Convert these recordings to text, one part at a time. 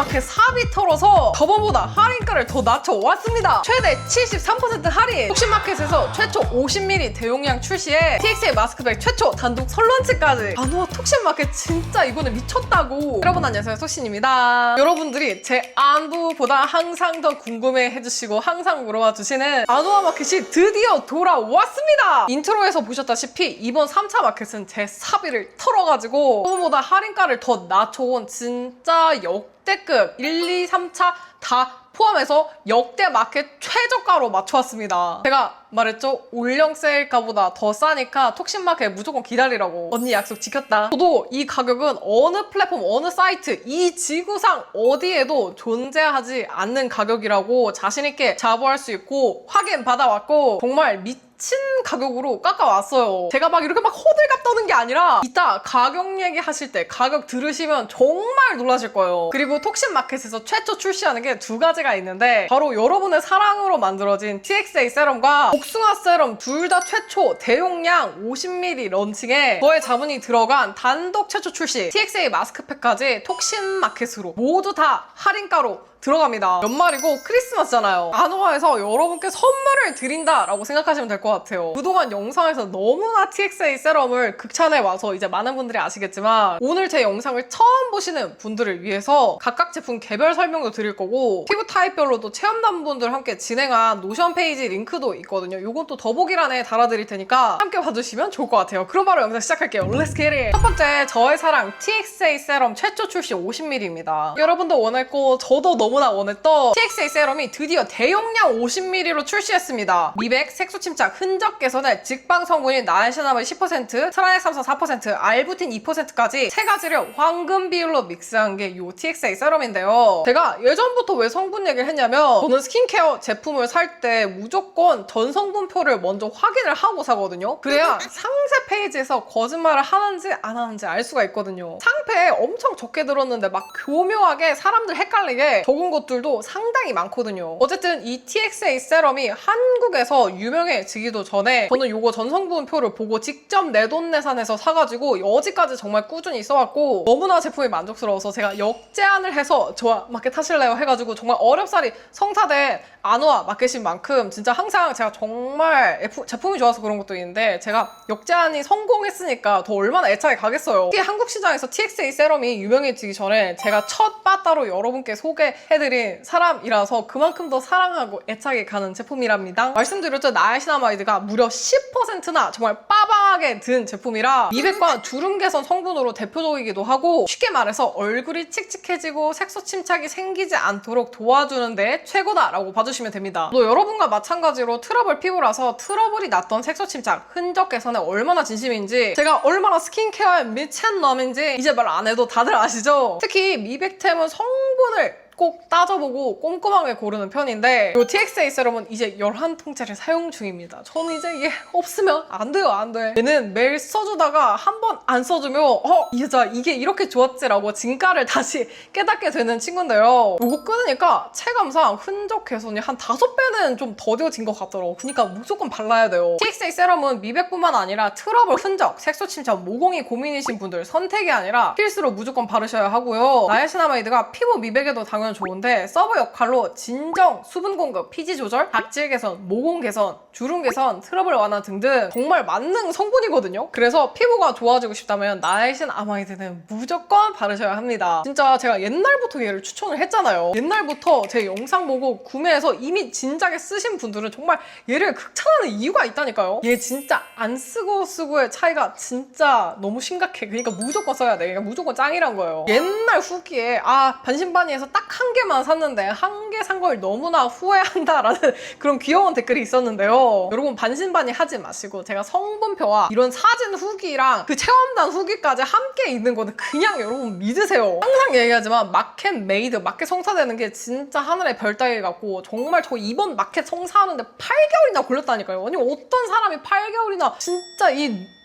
토끼마켓 삽이 털어서 저번보다 할인가를 더 낮춰왔습니다. 최대 73% 할인! 톡신마켓에서 최초 50ml 대용량 출시에 TXA 마스크백 최초 단독 설런치까지 아노아 톡신마켓 진짜 이번에 미쳤다고 여러분 안녕하세요 토신입니다. 여러분들이 제 안부보다 항상 더 궁금해 해주시고 항상 물어봐 주시는 아노아 마켓이 드디어 돌아왔습니다. 인트로에서 보셨다시피 이번 3차 마켓은 제 사비를 털어가지고 저번보다 할인가를 더 낮춰온 진짜 역 대급. 1, 2, 3차 다 포함해서 역대 마켓 최저가로 맞춰왔습니다. 제가 말했죠? 올영 세일가보다 더 싸니까 톡신마켓 무조건 기다리라고. 언니 약속 지켰다. 저도 이 가격은 어느 플랫폼, 어느 사이트, 이 지구상 어디에도 존재하지 않는 가격이라고 자신있게 자부할 수 있고 확인 받아왔고 정말 미 미친 가격으로 깎아왔어요. 제가 막 이렇게 막 호들갑 떠는 게 아니라 이따 가격 얘기 하실 때 가격 들으시면 정말 놀라실 거예요. 그리고 톡신마켓에서 최초 출시하는 게 두 가지 가 있는데 바로 여러분의 사랑으로 만들어진 TXA 세럼과 복숭아 세럼 둘 다 최초 대용량 50ml 런칭에 저의 자문이 들어간 단독 최초 출시 TXA 마스크팩까지 톡신 마켓으로 모두 다 할인가로 들어갑니다. 연말이고 크리스마스잖아요. 아노아에서 여러분께 선물을 드린다라고 생각하시면 될 것 같아요. 그동안 영상에서 너무나 TXA 세럼을 극찬해 와서 이제 많은 분들이 아시겠지만 오늘 제 영상을 처음 보시는 분들을 위해서 각각 제품 개별 설명도 드릴 거고 피부 타입별로도 체험단분들 함께 진행한 노션 페이지 링크도 있거든요. 이건 또 더보기란에 달아드릴 테니까 함께 봐주시면 좋을 것 같아요. 그럼 바로 영상 시작할게요. Let's get it! 첫 번째 저의 사랑 TXA 세럼 최초 출시 50ml입니다. 여러분도 원했고 저도 너무 나 원했던 TXA 세럼이 드디어 대용량 50ml로 출시했습니다. 미백, 색소 침착, 흔적 개선에 직방 성분인 나이시나물 10%, 트라이삼산 4%, 알부틴 2%까지 세 가지를 황금 비율로 믹스한 게 이 TXA 세럼인데요. 제가 예전부터 왜 성분 얘기를 했냐면 저는 스킨케어 제품을 살 때 무조건 전 성분표를 먼저 확인을 하고 사거든요. 그래야 상세 페이지에서 거짓말을 하는지 안 하는지 알 수가 있거든요. 상패에 엄청 적게 들었는데 막 교묘하게 사람들 헷갈리게 적은 것들도 상당히 많거든요. 어쨌든 이 TXA 세럼이 한국에서 유명해지기도 전에 저는 이거 전성분표를 보고 직접 내돈내산해서 사가지고 여지까지 정말 꾸준히 써왔고 너무나 제품이 만족스러워서 제가 역제안을 해서 저와 마켓 하실래요 해가지고 정말 어렵사리 성사된 아노아 마켓인 만큼 진짜 항상 제가 정말 제품이 좋아서 그런 것도 있는데 제가 역제안이 성공했으니까 더 얼마나 애착이 가겠어요. 특히 한국 시장에서 TXA 세럼이 유명해지기 전에 제가 첫 바따로 여러분께 소개 해드린 사람이라서 그만큼 더 사랑하고 애착이 가는 제품이랍니다. 말씀드렸죠 나이시나마이드가 무려 10%나 정말 빠방하게 든 제품이라 미백과 주름 개선 성분으로 대표적이기도 하고 쉽게 말해서 얼굴이 칙칙해지고 색소 침착이 생기지 않도록 도와주는데 최고다라고 봐주시면 됩니다. 또 여러분과 마찬가지로 트러블 피부라서 트러블이 났던 색소 침착, 흔적 개선에 얼마나 진심인지 제가 얼마나 스킨케어에 미친 놈인지 이제 말 안 해도 다들 아시죠? 특히 미백템은 성분을 꼭 따져보고 꼼꼼하게 고르는 편인데 이 TXA 세럼은 이제 11통째를 사용 중입니다. 저는 이제 얘 없으면 안 돼요, 안 돼. 얘는 매일 써주다가 한 번 안 써주면 어? 이 여자 이게 이렇게 좋았지라고 진가를 다시 깨닫게 되는 친구인데요. 이거 끊으니까 체감상 흔적 개선이 한 다섯 배는 좀 더뎌진 것 같더라고. 그러니까 무조건 발라야 돼요. TXA 세럼은 미백뿐만 아니라 트러블 흔적, 색소 침착, 모공이 고민이신 분들 선택이 아니라 필수로 무조건 바르셔야 하고요. 나이시나마이드가 피부 미백에도 당연 좋은데 서버 역할로 진정, 수분 공급, 피지 조절, 각질 개선, 모공 개선, 주름 개선, 트러블 완화 등등 정말 만능 성분이거든요. 그래서 피부가 좋아지고 싶다면 나이신 아마이드는 무조건 바르셔야 합니다. 진짜 제가 옛날부터 얘를 추천을 했잖아요. 옛날부터 제 영상 보고 구매해서 이미 진작에 쓰신 분들은 정말 얘를 극찬하는 이유가 있다니까요. 얘 진짜 안 쓰고 쓰고의 차이가 진짜 너무 심각해. 그러니까 무조건 써야 돼. 그러니까 무조건 짱이란 거예요. 옛날 후기에 아 반신반의에서 딱한 개만 샀는데 한 개 산 걸 너무나 후회한다라는 그런 귀여운 댓글이 있었는데요. 여러분 반신반의 하지 마시고 제가 성분표와 이런 사진 후기랑 그 체험단 후기까지 함께 있는 거는 그냥 여러분 믿으세요. 항상 얘기하지만 마켓 메이드, 마켓 성사되는 게 진짜 하늘의 별 따기 같고 정말 저 이번 마켓 성사하는데 8개월이나 걸렸다니까요. 아니 어떤 사람이 8개월이나 진짜 이 하,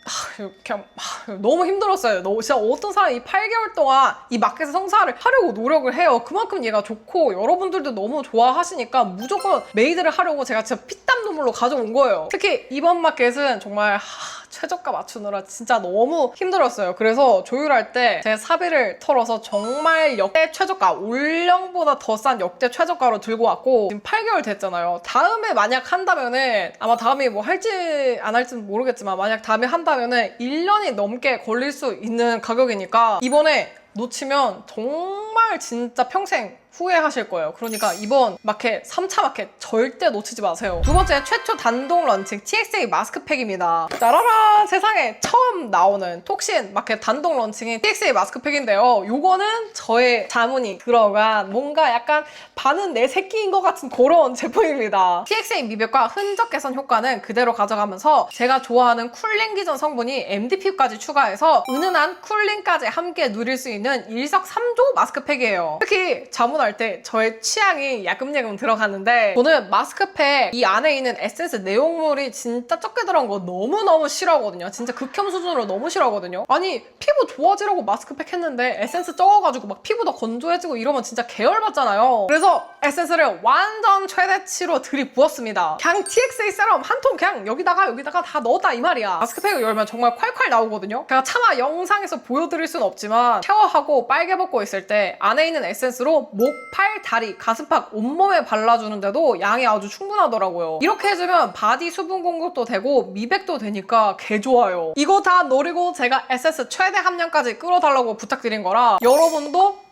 그냥 하, 너무 힘들었어요. 너무 진짜 어떤 사람이 8개월 동안 이 마켓에 성사를 하려고 노력을 해요. 그만큼 얘가 좋고 여러분들도 너무 좋아하시니까 무조건 메이드를 하려고 제가 진짜 피땀 눈물로 가져온 거예요. 특히 이번 마켓은 정말 하, 최저가 맞추느라 진짜 너무 힘들었어요. 그래서 조율할 때 제가 사비를 털어서 정말 역대 최저가 올령보다 더 싼 역대 최저가로 들고 왔고 지금 8개월 됐잖아요. 다음에 만약 한다면은 아마 다음에 뭐 할지 안 할지는 모르겠지만 만약 다음에 한다면은 1년이 넘게 걸릴 수 있는 가격이니까 이번에 놓치면 정말 진짜 평생 후회하실 거예요. 그러니까 이번 마켓 3차 마켓 절대 놓치지 마세요. 두 번째 최초 단독 런칭 TXA 마스크팩입니다. 짜라라 세상에 처음 나오는 톡신 마켓 단독 런칭인 TXA 마스크팩인데요. 요거는 저의 자문이 들어간 뭔가 약간 반은 내 새끼인 것 같은 그런 제품입니다. TXA 미백과 흔적 개선 효과는 그대로 가져가면서 제가 좋아하는 쿨링 기전 성분이 MDP까지 추가해서 은은한 쿨링까지 함께 누릴 수 있는 일석삼조 마스크팩이에요. 특히 자문할 때 저의 취향이 야금야금 들어갔는데 저는 마스크팩 이 안에 있는 에센스 내용물이 진짜 적게 들어간 거 너무너무 싫어하거든요. 진짜 극혐 수준으로 너무 싫어하거든요. 아니 피부 좋아지라고 마스크팩 했는데 에센스 적어가지고 막 피부 더 건조해지고 이러면 진짜 계열받잖아요. 그래서 에센스를 완전 최대치로 들이부었습니다. 그냥 TXA 세럼 한 통 그냥 여기다가 여기다가 다 넣었다 이 말이야. 마스크팩을 열면 정말 콸콸 나오거든요. 제가 차마 영상에서 보여드릴 순 없지만 샤워하고 빨개 벗고 있을 때 안에 있는 에센스로 목, 팔, 다리, 가슴팍, 온몸에 발라주는데도 양이 아주 충분하더라고요. 이렇게 해주면 바디 수분 공급도 되고 미백도 되니까 개 좋아요. 이거 다 노리고 제가 에센스 최대 함량까지 끌어달라고 부탁드린 거라 여러분도 꼭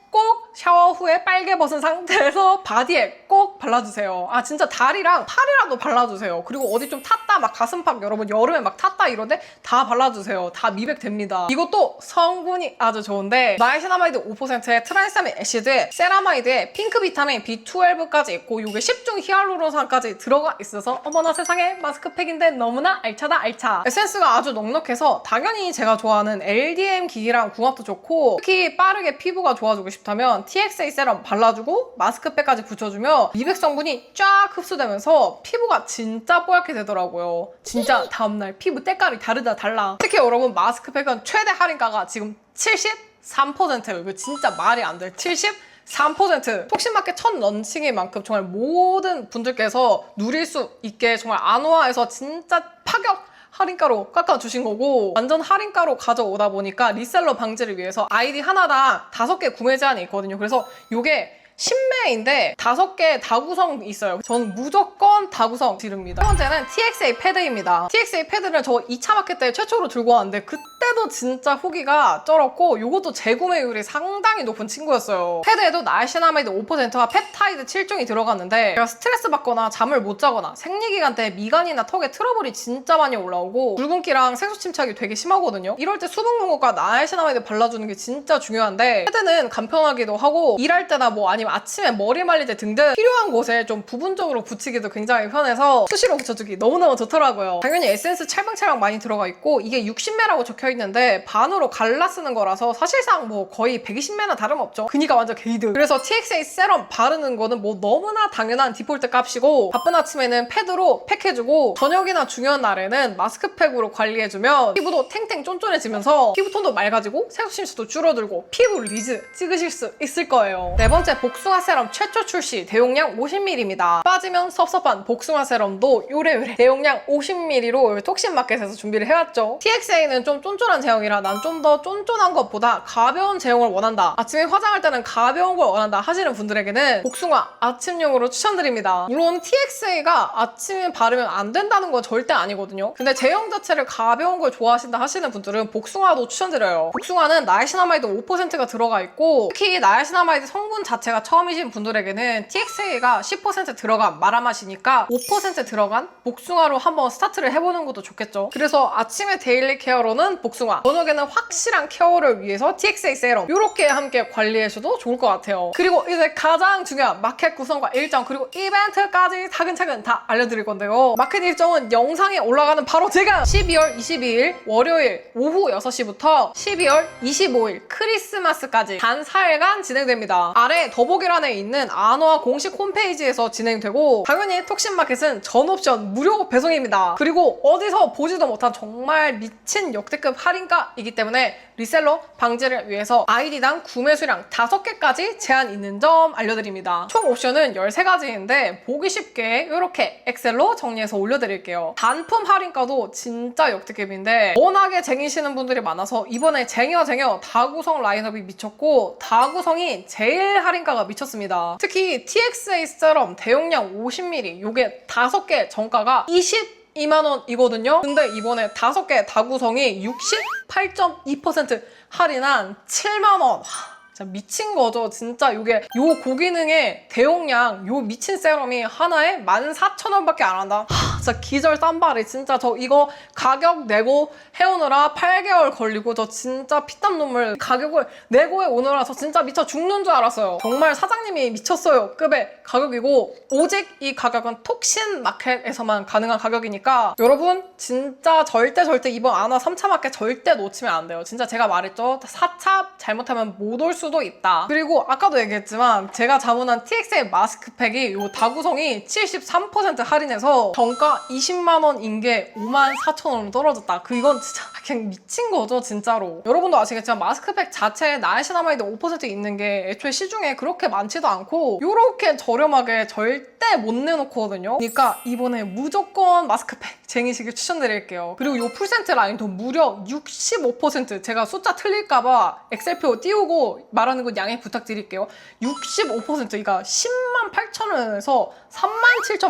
샤워 후에 빨개 벗은 상태에서 바디에 꼭 발라주세요. 아 진짜 다리랑 팔이라도 발라주세요. 그리고 어디 좀 탔다 막 가슴팍 여러분 여름에 막 탔다 이런데 다 발라주세요. 다 미백 됩니다. 이것도 성분이 아주 좋은데 나이시나마이드 5%에 트라이사민 애시드에 세라마이드에 핑크 비타민 B12까지 있고 이게 10중 히알루론산까지 들어가 있어서 어머나 세상에 마스크팩인데 너무나 알차다 알차. 에센스가 아주 넉넉해서 당연히 제가 좋아하는 LDM 기기랑 궁합도 좋고 특히 빠르게 피부가 좋아지고 싶다면 TXA 세럼 발라주고 마스크팩까지 붙여주면 미백 성분이 쫙 흡수되면서 피부가 진짜 뽀얗게 되더라고요. 진짜 다음날 피부 때깔이 다르다 달라. 특히 여러분 마스크팩은 최대 할인가가 지금 73%예요. 이거 진짜 말이 안 돼. 70? 3% 톡신마켓 첫 런칭인 만큼 정말 모든 분들께서 누릴 수 있게 정말 안호화해서 진짜 파격 할인가로 깎아주신 거고 완전 할인가로 가져오다 보니까 리셀러 방지를 위해서 아이디 하나당 다섯 개 구매 제한이 있거든요. 그래서 이게 10매인데 다섯 개 다구성 있어요. 저는 무조건 다구성 지릅니다. 첫 번째는 TXA 패드입니다. TXA 패드는 저 2차 마켓 때 최초로 들고 왔는데 그때도 진짜 후기가 쩔었고 이것도 재구매율이 상당히 높은 친구였어요. 패드에도 나이시나마이드 5%와 펩타이드 7종이 들어갔는데 제가 스트레스 받거나 잠을 못 자거나 생리기간 때 미간이나 턱에 트러블이 진짜 많이 올라오고 붉은기랑 색소 침착이 되게 심하거든요. 이럴 때 수분 공급과 나이시나마이드 발라주는 게 진짜 중요한데 패드는 간편하기도 하고 일할 때나 뭐 아니면 아침에 머리 말릴 때 등등 필요한 곳에 좀 부분적으로 붙이기도 굉장히 편해서 수시로 붙여주기 너무너무 좋더라고요. 당연히 에센스 찰방찰방 많이 들어가 있고 이게 60매라고 적혀 있는데 반으로 갈라 쓰는 거라서 사실상 뭐 거의 120매나 다름없죠. 그니까 완전 게이드. 그래서 TXA 세럼 바르는 거는 뭐 너무나 당연한 디폴트 값이고 바쁜 아침에는 패드로 팩해주고 저녁이나 중요한 날에는 마스크팩으로 관리해주면 피부도 탱탱 쫀쫀해지면서 피부톤도 맑아지고 색소 침수도 줄어들고 피부 리즈 찍으실 수 있을 거예요. 네 번째 복 숭아 세럼 최초 출시 대용량 50ml입니다. 빠지면 섭섭한 복숭아 세럼도 요래요래 대용량 50ml로 톡신마켓에서 준비를 해왔죠. TXA는 좀 쫀쫀한 제형이라 난 좀 더 쫀쫀한 것보다 가벼운 제형을 원한다. 아침에 화장할 때는 가벼운 걸 원한다 하시는 분들에게는 복숭아 아침용으로 추천드립니다. 물론 TXA가 아침에 바르면 안 된다는 건 절대 아니거든요. 근데 제형 자체를 가벼운 걸 좋아하신다 하시는 분들은 복숭아도 추천드려요. 복숭아는 나이시나마이드 5%가 들어가 있고 특히 나이시나마이드 성분 자체가 처음이신 분들에게는 TXA가 10% 들어간 마라맛이니까 5% 들어간 복숭아로 한번 스타트를 해보는 것도 좋겠죠. 그래서 아침에 데일리 케어로는 복숭아, 저녁에는 확실한 케어를 위해서 TXA 세럼 이렇게 함께 관리하셔도 좋을 것 같아요. 그리고 이제 가장 중요한 마켓 구성과 일정 그리고 이벤트까지 차근차근 다 알려드릴 건데요. 마켓 일정은 영상에 올라가는 바로 지금 12월 22일 월요일 오후 6시부터 12월 25일 크리스마스까지 단 4일간 진행됩니다. 아래 더보 더보기란에 있는 아노아 공식 홈페이지에서 진행되고 당연히 톡신마켓은 전 옵션 무료 배송입니다. 그리고 어디서 보지도 못한 정말 미친 역대급 할인가이기 때문에 리셀러 방지를 위해서 아이디당 구매 수량 5개까지 제한 있는 점 알려드립니다. 총 옵션은 13가지인데 보기 쉽게 이렇게 엑셀로 정리해서 올려드릴게요. 단품 할인가도 진짜 역대급인데 워낙에 쟁이시는 분들이 많아서 이번에 쟁여 쟁여 다구성 라인업이 미쳤고 다구성이 제일 할인가가 미쳤습니다. 특히 TXA처럼 대용량 50mm 요게 5개 정가가 20 2만 원이거든요. 근데 이번에 5개 다구성이 68.2% 할인한 7만 원. 하, 진짜 미친 거죠. 진짜 이게 요 고기능의 대용량 요 미친 세럼이 하나에 14,000원밖에 안 한다. 하, 진짜 기절 쌈발이 진짜 저 이거 가격 내고 해오느라 8개월 걸리고 저 진짜 피땀 눈물 가격을 내고 해오느라 저 진짜 미쳐 죽는 줄 알았어요. 정말 사장님이 미쳤어요. 급의 가격이고 오직 이 가격은 톡신 마켓에서만 가능한 가격이니까 여러분 진짜 절대 절대 이번 아나 3차 마켓 절대 놓치면 안 돼요. 진짜 제가 말했죠. 4차 잘못하면 못 올 수도 있다. 그리고 아까도 얘기했지만 제가 자문한 TX의 마스크팩이 요 다구성이 73% 할인해서 정가 20만 원인 게 5만 4천 원으로 떨어졌다. 그 이건 진짜 그냥 미친 거죠, 진짜로. 여러분도 아시겠지만 마스크팩 자체에 나이시나마이드 5% 있는 게 애초에 시중에 그렇게 많지도 않고 요렇게 저렴하게 절대 못 내놓거든요. 그러니까 이번에 무조건 마스크팩 쟁이시길 추천드릴게요. 그리고 요 풀센트 라인도 무려 65% 제가 숫자 틀릴까봐 엑셀표 띄우고 말하는 건 양해 부탁드릴게요. 65% 그러니까 10만 8천 원에서 3만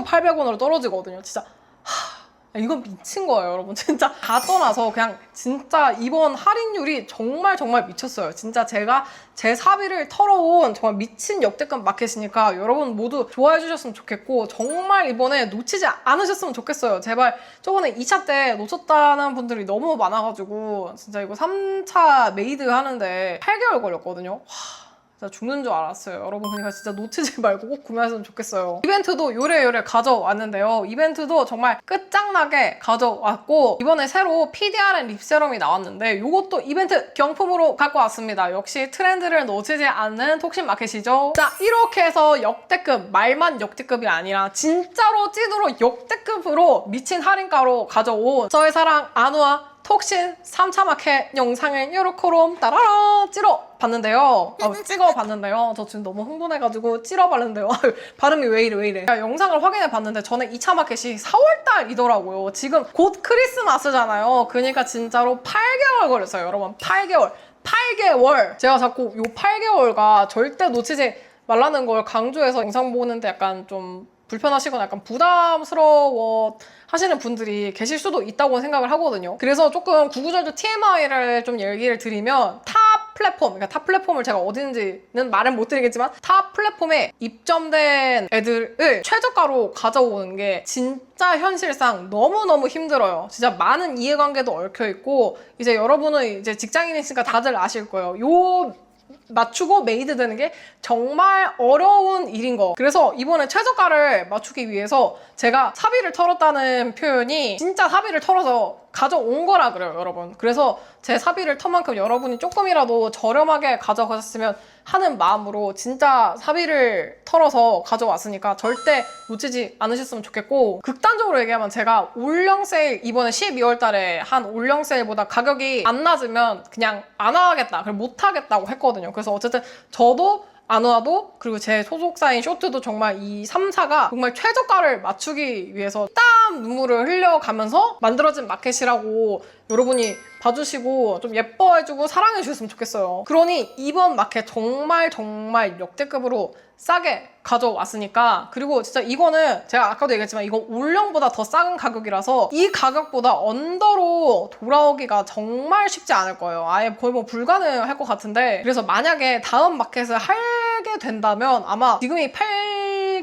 7,800원으로 떨어지거든요. 진짜 하, 이건 미친 거예요, 여러분. 진짜 다 떠나서 그냥 진짜 이번 할인율이 정말 정말 미쳤어요. 진짜 제가 제 사비를 털어온 정말 미친 역대급 마켓이니까 여러분 모두 좋아해 주셨으면 좋겠고 정말 이번에 놓치지 않으셨으면 좋겠어요. 제발 저번에 2차 때 놓쳤다는 분들이 너무 많아가지고 진짜 이거 3차 메이드 하는데 8개월 걸렸거든요. 와. 죽는 줄 알았어요. 여러분 그러니까 진짜 놓치지 말고 꼭 구매하셨으면 좋겠어요. 이벤트도 요래요래 가져왔는데요. 이벤트도 정말 끝장나게 가져왔고 이번에 새로 PDRN 립세럼이 나왔는데 이것도 이벤트 경품으로 갖고 왔습니다. 역시 트렌드를 놓치지 않는 톡신 마켓이죠. 자 이렇게 해서 역대급 말만 역대급이 아니라 진짜로 찐으로 역대급으로 미친 할인가로 가져온 저의 사랑 아누아 톡신 3차 마켓 영상을 요렇게롬 따라라 찌러 봤는데요. 아, 찍어 봤는데요. 저 지금 너무 흥분해가지고 찌러 봤는데요. 발음이 왜 이래 왜 이래. 영상을 확인해 봤는데 전에 2차 마켓이 4월달이더라고요. 지금 곧 크리스마스잖아요. 그러니까 진짜로 8개월 걸렸어요, 여러분. 8개월. 8개월. 제가 자꾸 요 8개월가 절대 놓치지 말라는 걸 강조해서 영상 보는데 약간 좀 불편하시거나 약간 부담스러워 하시는 분들이 계실 수도 있다고 생각을 하거든요. 그래서 조금 구구절절 TMI를 좀 얘기를 드리면 타 플랫폼, 그러니까 타 플랫폼을 제가 어딘지는 말은 못 드리겠지만 타 플랫폼에 입점된 애들을 최저가로 가져오는 게 진짜 현실상 너무너무 힘들어요. 진짜 많은 이해관계도 얽혀 있고 이제 여러분은 이제 직장인이시니까 다들 아실 거예요. 요 맞추고 메이드 되는 게 정말 어려운 일인 거. 그래서 이번에 최저가를 맞추기 위해서 제가 사비를 털었다는 표현이 진짜 사비를 털어서 가져온 거라 그래요, 여러분. 그래서 제 사비를 턴 만큼 여러분이 조금이라도 저렴하게 가져가셨으면 하는 마음으로 진짜 사비를 털어서 가져왔으니까 절대 놓치지 않으셨으면 좋겠고 극단적으로 얘기하면 제가 올영 세일 이번에 12월 달에 한 올영 세일보다 가격이 안 낮으면 그냥 안 하겠다, 그리고 못 하겠다고 했거든요. 그래서 어쨌든 저도 안 와도 그리고 제 소속사인 쇼트도 정말 이 3사가 정말 최저가를 맞추기 위해서 땀 눈물을 흘려가면서 만들어진 마켓이라고 여러분이 봐주시고 좀 예뻐해주고 사랑해 주셨으면 좋겠어요. 그러니 이번 마켓 정말 정말 역대급으로 싸게 가져왔으니까 그리고 진짜 이거는 제가 아까도 얘기했지만 이건 올영보다 더 싼 가격이라서 이 가격보다 언더로 돌아오기가 정말 쉽지 않을 거예요. 아예 거의 뭐 불가능할 것 같은데 그래서 만약에 다음 마켓을 하게 된다면 아마 지금이 8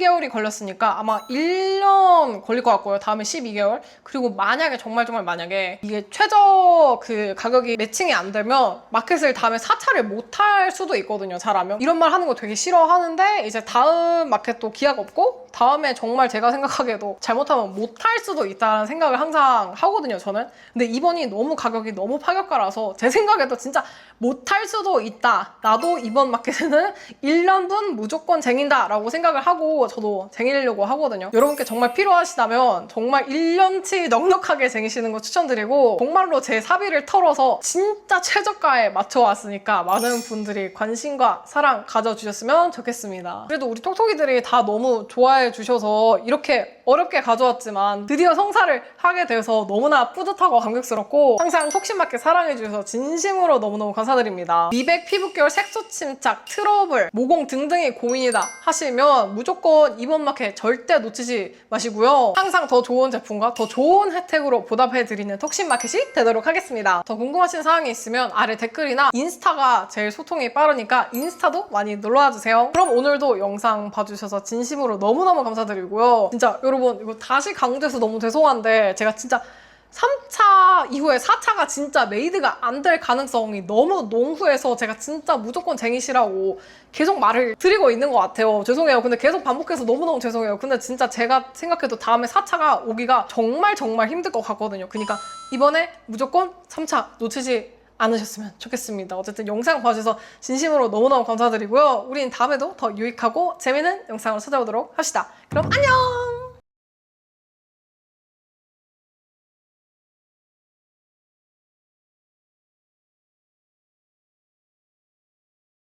개월이 걸렸으니까 아마 1년 걸릴 것 같고요. 다음에 12개월. 그리고 만약에 정말 정말 만약에 이게 최저 그 가격이 매칭이 안 되면 마켓을 다음에 4차를 못 할 수도 있거든요. 잘하면. 이런 말 하는 거 되게 싫어하는데 이제 다음 마켓도 기약 없고 다음에 정말 제가 생각하기에도 잘못하면 못할 수도 있다는 생각을 항상 하거든요, 저는. 근데 이번이 너무 가격이 너무 파격가라서 제 생각에도 진짜 못할 수도 있다. 나도 이번 마켓에는 1년분 무조건 쟁인다 라고 생각을 하고 저도 쟁이려고 하거든요. 여러분께 정말 필요하시다면 정말 1년치 넉넉하게 쟁이시는 거 추천드리고 정말로 제 사비를 털어서 진짜 최저가에 맞춰왔으니까 많은 분들이 관심과 사랑 가져주셨으면 좋겠습니다. 그래도 우리 톡톡이들이 다 너무 좋아해 주셔서 이렇게 어렵게 가져왔지만 드디어 성사를 하게 돼서 너무나 뿌듯하고 감격스럽고 항상 톡신마켓 사랑해 주셔서 진심으로 너무너무 감사드립니다. 미백, 피부결, 색소 침착, 트러블, 모공 등등이 고민이다 하시면 무조건 이번 마켓 절대 놓치지 마시고요. 항상 더 좋은 제품과 더 좋은 혜택으로 보답해드리는 톡신마켓이 되도록 하겠습니다. 더 궁금하신 사항이 있으면 아래 댓글이나 인스타가 제일 소통이 빠르니까 인스타도 많이 놀러와 주세요. 그럼 오늘도 영상 봐주셔서 진심으로 너무너무 감사드리고요. 진짜 여러분 이거 다시 강조해서 너무 죄송한데 제가 진짜 3차 이후에 4차가 진짜 메이드가 안 될 가능성이 너무 농후해서 제가 진짜 무조건 쟁이시라고 계속 말을 드리고 있는 것 같아요. 죄송해요. 근데 계속 반복해서 너무너무 죄송해요. 근데 진짜 제가 생각해도 다음에 4차가 오기가 정말 정말 힘들 것 같거든요. 그러니까 이번에 무조건 3차 놓치지 않으셨으면 좋겠습니다. 어쨌든 영상 봐주셔서 진심으로 너무너무 감사드리고요. 우린 다음에도 더 유익하고 재밌는 영상으로 찾아오도록 합시다. 그럼 안녕!